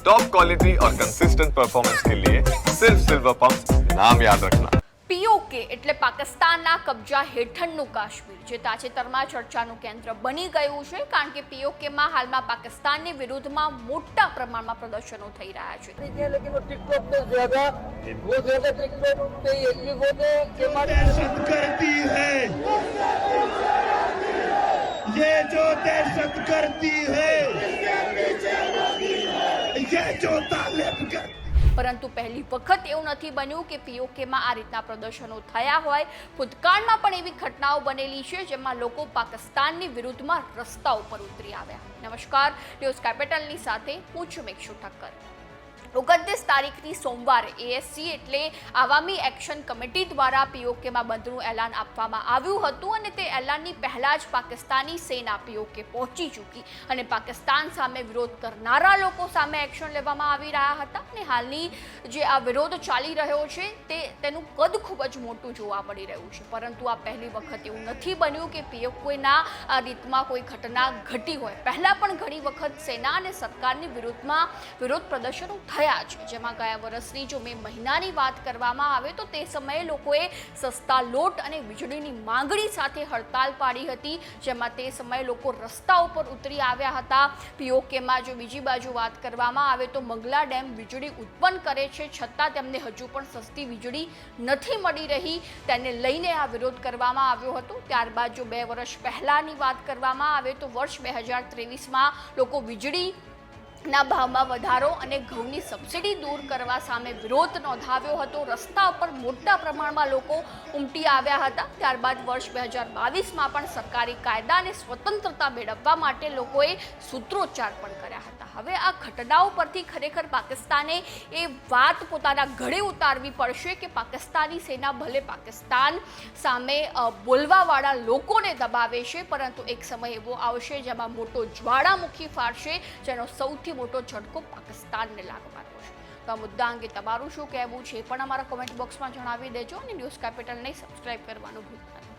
Top quality और consistent performance के लिए सिर्फ सिल्वर पंप नाम याद रखना પીઓકે એટલે પાકિસ્તાનના કબજા હેઠળનું કાશ્મીર જે તાજેતરમાં ચર્ચાનું કેન્દ્ર બની ગયું છે કારણ કે પીઓકેમાં હાલમાં પાકિસ્તાનની વિરુદ્ધમાં મોટા પ્રમાણમાં પ્રદર્શનો થઈ રહ્યા છે नहीं किया लेकिन वो टिकटॉक पे ज्यादा वो ज्यादा टिकटॉक पे ये बोले कि हमारे दहशत करती है ये जो दहशत करती है ये जो तालिब कर પરંતુ પહેલી વખત એવું નથી બન્યું કે પીઓકેમાં આ રીતના પ્રદર્શનો થયા હોય. ભૂતકાળમાં પણ એવી ઘટનાઓ બનેલી છે જેમાં લોકો પાકિસ્તાનની વિરુદ્ધમાં રસ્તા ઉપર ઉતરી આવ્યા. નમસ્કાર, ન્યૂઝ કેપિટલની સાથે હું છું મેક્ષુ ઠક્કર. ઓગણત્રીસ તારીખની સોમવારે એએસસી એટલે આવામી એક્શન કમિટી દ્વારા પીઓકેમાં બંધનું એલાન આપવામાં આવ્યું હતું અને તે એલાનની પહેલાં જ પાકિસ્તાની સેના પીઓકે પહોંચી ચૂકી અને પાકિસ્તાન સામે વિરોધ કરનારા લોકો સામે એક્શન લેવામાં આવી રહ્યા હતા અને હાલની જે આ વિરોધ ચાલી રહ્યો છે તે તેનું કદ ખૂબ જ મોટું જોવા મળી રહ્યું છે. પરંતુ આ પહેલી વખત એવું નથી બન્યું કે પીઓકેના આ રીતમાં કોઈ ઘટના ઘટી હોય. પહેલાં પણ ઘણી વખત સેના અને સરકારની વિરુદ્ધમાં વિરોધ પ્રદર્શનો થયા છે. જેમાં ગયા વર્ષની જો મે મહિનાની વાત કરવામાં આવે તો તે સમયે લોકોએ સસ્તા લોટ અને વીજળીની માંગણી સાથે હડતાલ પાડી હતી. જેમાં તે સમયે લોકો રસ્તા ઉપર ઉતરી આવ્યા હતા. પીઓકેમાં જો બીજી બાજુ વાત કરવામાં આવે તો મંગલા ડેમ વીજળી ઉત્પન્ન કરે છે. છતાં તેમને હજુ પણ સસ્તી વીજળી નથી મળી રહી. તેને લઈને આ વિરોધ કરવામાં આવ્યો હતો. ત્યારબાદ જો બે વર્ષ પહેલાંની વાત કરવામાં આવે તો વર્ષ બે હજાર ત્રેવીસમાં લોકો વીજળી ના ભાવમાં વધારો અને ઘઉંની સબસિડી દૂર કરવા સામે વિરોધ નોંધાવ્યો હતો. રસ્તા ઉપર મોટા પ્રમાણમાં લોકો ઉમટી આવ્યા હતા. ત્યારબાદ વર્ષ બે હજાર બાવીસમાં પણ સરકારી કાયદા અને સ્વતંત્રતા મેળવવા માટે લોકોએ સૂત્રોચ્ચાર પણ કર્યા હતા. હવે આ ઘટનાઓ પરથી ખરેખર પાકિસ્તાને એ વાત પોતાના ઘડે ઉતારવી પડશે કે પાકિસ્તાની સેના ભલે પાકિસ્તાન સામે બોલવાવાળા લોકોને દબાવે છે, પરંતુ એક સમય એવો આવશે જેમાં મોટો જ્વાળામુખી ફાળશે જેનો સૌથી મોટો ઝટકો પાકિસ્તાનને લાગવાનો છે. તો આ મુદ્દા અંગે તમારું શું કહેવું છે એ પણ અમારા કોમેન્ટ બોક્સમાં જણાવી દેજો અને ન્યૂઝ કેપિટલને સબસ્ક્રાઈબ કરવાનું ભૂલતા નહીં.